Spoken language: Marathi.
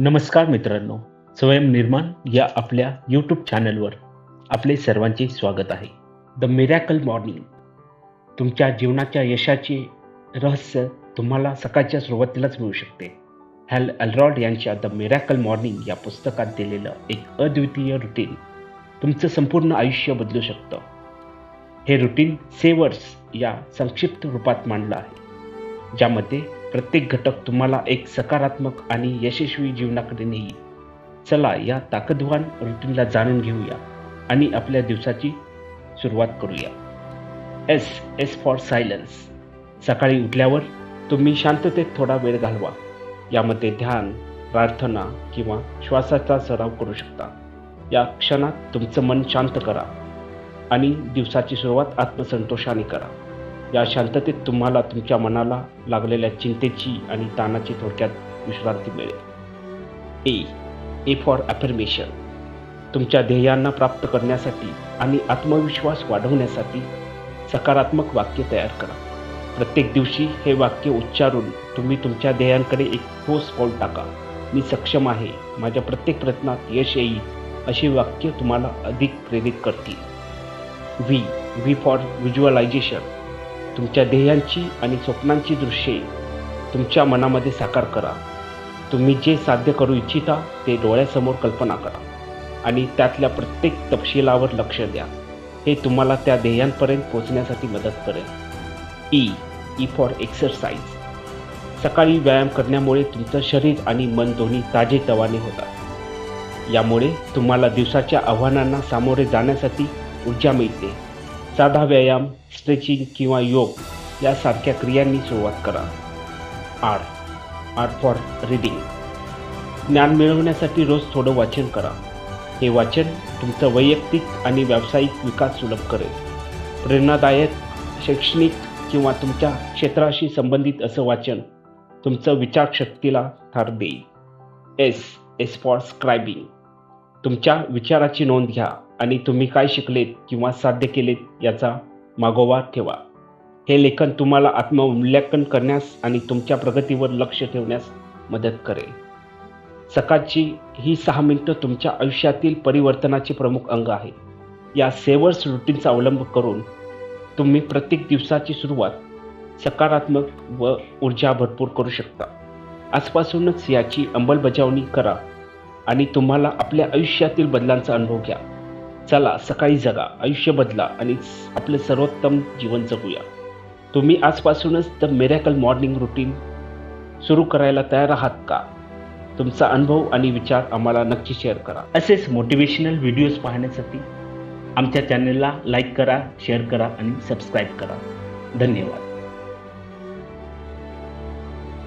नमस्कार मित्रांनो स्वयंनिर्माण या आपल्या यूट्यूब चॅनलवर आपले सर्वांचे स्वागत आहे. द मिरॅकल मॉर्निंग तुमच्या जीवनाच्या यशाचे रहस्य तुम्हाला सकाळच्या सुरुवातीलाच मिळू शकते. हॅल अल्रॉड यांच्या द मिरॅकल मॉर्निंग या पुस्तकात दिलेलं एक अद्वितीय रुटीन तुमचं संपूर्ण आयुष्य बदलू शकतं. हे रुटीन सेवर्स या संक्षिप्त रूपात मांडलं आहे. ज्यामध्ये प्रत्येक घटक तुम्हाला एक सकारात्मक आणि यशस्वी जीवनाकडे नेईल. चला या ताकदवान रुटीनला जाणून घेऊया आणि आपल्या दिवसाची सुरुवात करूया. एस एस फॉर सायलन्स सकाळी उठल्यावर तुम्ही शांततेत थोडा वेळ घालवा. यामध्ये ध्यान प्रार्थना किंवा श्वासाचा सराव करू शकता. या क्षणात तुमचं मन शांत करा आणि दिवसाची सुरुवात आत्मसंतोषाने करा. या शांततेत तुम्हाला तुमच्या मनाला लागलेल्या चिंतेची आणि ताणाची थोडक्यात विश्रांती मिळेल. ए ए फॉर ॲफर्मेशन तुमच्या ध्येयांना प्राप्त करण्यासाठी आणि आत्मविश्वास वाढवण्यासाठी सकारात्मक वाक्य तयार करा. प्रत्येक दिवशी हे वाक्य उच्चारून तुम्ही तुमच्या ध्येयांकडे एक ठोस पाऊल टाका. मी सक्षम आहे. माझ्या प्रत्येक प्रयत्नात यश येईल अशी वाक्य तुम्हाला अधिक प्रेरित करतील. व्ही व्ही फॉर व्हिज्युअलायझेशन तुमच्या ध्येयांची आणि स्वप्नांची दृश्ये तुमच्या मनामध्ये साकार करा. तुम्ही जे साध्य करू इच्छिता ते डोळ्यासमोर कल्पना करा आणि त्यातल्या प्रत्येक तपशिलावर लक्ष द्या. हे तुम्हाला त्या ध्येयांपर्यंत पोहोचण्यासाठी मदत करेल. ई ई फॉर एक्सरसाइज सकाळी व्यायाम करण्यामुळे तुमचं शरीर आणि मन दोन्ही ताजे तवाने होतात. यामुळे तुम्हाला दिवसाच्या आव्हानांना सामोरे जाण्यासाठी ऊर्जा मिळते. साधा व्यायाम स्ट्रेचिंग किंवा योग यासारख्या क्रियांनी सुरुवात करा. आर. R for reading. ज्ञान मिळवण्यासाठी रोज थोडं वाचन करा. हे वाचन तुमचं वैयक्तिक आणि व्यावसायिक विकास सुलभ करेल. प्रेरणादायक शैक्षणिक किंवा तुमच्या क्षेत्राशी संबंधित असं वाचन तुमचं विचारशक्तीला थार देईल. एस. S for scribing. तुमच्या विचाराची नोंद घ्या. आणि तुम्ही काय शिकलेत किंवा साध्य केलेत याचा मागोवा ठेवा. हे लेखन तुम्हाला आत्ममूल्यांकन करण्यास आणि तुमच्या प्रगतीवर लक्ष ठेवण्यास मदत करेल. सकाळची ही सहा मिनटं तुमच्या आयुष्यातील परिवर्तनाचे प्रमुख अंग आहे या सेवर्स रुटीनचा अवलंब करून तुम्ही प्रत्येक दिवसाची सुरुवात सकारात्मक व ऊर्जा भरपूर करू शकता. आजपासूनच याची अंमलबजावणी करा आणि तुम्हाला आपल्या आयुष्यातील बदलांचा अनुभव घ्या. चला सकाळी जगा आयुष्य बदला आणि आपलं सर्वोत्तम जीवन जगूया. तुम्ही आजपासूनच द मिरॅकल मॉर्निंग रुटीन सुरू करायला तयार आहात का? तुमचा अनुभव आणि विचार आम्हाला नक्की शेअर करा. असेच मोटिवेशनल व्हिडिओज पाहण्यासाठी आमच्या चॅनलला लाईक करा शेअर करा आणि सबस्क्राईब करा. धन्यवाद.